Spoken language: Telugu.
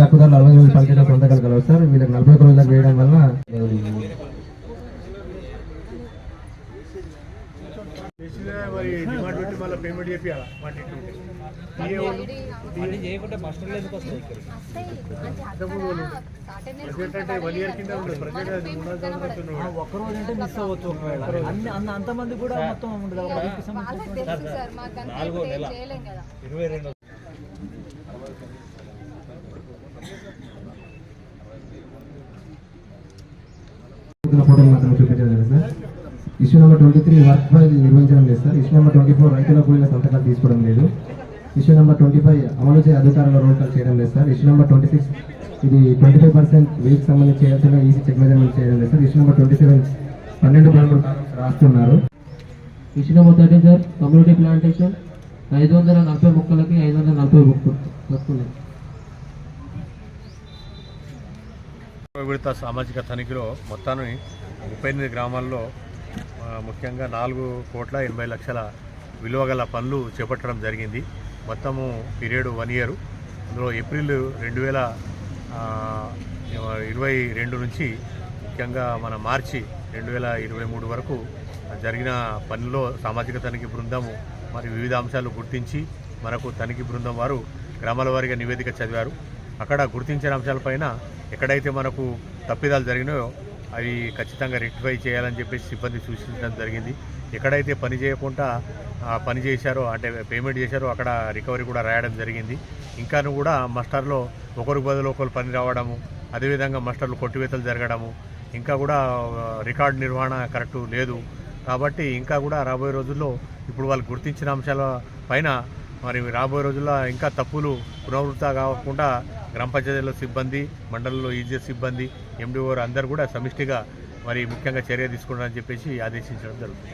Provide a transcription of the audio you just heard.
హక్కుదారులు అరవై రోజులు పనిచేయడం సంతకాలు కలవు సార్ వీళ్ళకి నలభై ఒక్క రోజులకు వేయడం వల్ల మిస్ అవ్వచ్చు ఒకవేళ అన్ని అన్న అంతమంది కూడా మొత్తం ఉండదు ఒక వీక్కి సంబంధించి వాళ్ళకి తెలుసు సార్ మాకు అంతా ఇప్పుడు ఏం చేయలేం కదా ఇరవై రెండు ఇచ్చిన ఫోటోలు మాత్రం చూపించడం లేదు sir issue number twenty three work file నిర్వహించడం లేదు sir issue number twenty four రైతుల కూలీల సంతకాలు తీసుకోవడం లేదు. ఇష్యూ నెంబర్ ట్వంటీ ఫైవ్ అమలు చేయ అధికారుల రోల్ చేయడం లేదు sir issue number twenty six ఇది ట్వంటీ ఫైవ్ పర్సెంట్ వీక్ సంబంధించి చేయాల్సిన ఈసీ చెక్ మెజర్మెంట్ చేయడం లేదు sir issue number twenty seven పన్నెండు పనులు రాస్తున్నారు. Issue number thirteen sir community plantation ఐదు వందల నలభై మొక్కలకి ఐదు వందల నలభై మొక్కలు మొక్కలు. విడత సామాజిక తనిఖీలో మొత్తాన్ని ముప్పై ఎనిమిది గ్రామాల్లో ముఖ్యంగా నాలుగు కోట్ల ఎనభై లక్షల విలువ గల పనులు చేపట్టడం జరిగింది. మొత్తము పీరియడ్ వన్ ఇయర్. అందులో ఏప్రిల్ రెండు వేల ఇరవై రెండు నుంచి ముఖ్యంగా మన మార్చి రెండు వేల ఇరవై మూడు వరకు జరిగిన పనిలో సామాజిక తనిఖీ బృందము మరి వివిధ అంశాలు గుర్తించి మనకు తనిఖీ బృందం వారు గ్రామాల వారిగా నివేదిక చదివారు. అక్కడ గుర్తించిన అంశాలపైన ఎక్కడైతే మనకు తప్పిదాలు జరిగినాయో అవి ఖచ్చితంగా రెక్టిఫై చేయాలని చెప్పేసి సిబ్బంది సూచించడం జరిగింది. ఎక్కడైతే పని చేయకుండా పని చేశారో అంటే పేమెంట్ చేశారో అక్కడ రికవరీ కూడా రాయడం జరిగింది. ఇంకాను కూడా మస్టర్లో ఒకరు బదులు ఒకరు పని రావడము అదేవిధంగా మస్టర్లు కొట్టివేతలు జరగడము ఇంకా కూడా రికార్డు నిర్వహణ కరెక్టు లేదు. కాబట్టి ఇంకా కూడా రాబోయే రోజుల్లో ఇప్పుడు వాళ్ళు గుర్తించిన అంశాల పైన మరి రాబోయే రోజుల్లో ఇంకా తప్పులు పునరావృత కాకుండా గ్రామ పంచాయతీల సిబ్బంది మండలంలో ఈజీఎస్ సిబ్బంది ఎండిఓ అందరూ కూడా సమిష్టిగా మరి ముఖ్యంగా చర్య తీసుకుంటారని చెప్పేసి ఆదేశించడం జరుగుతుంది.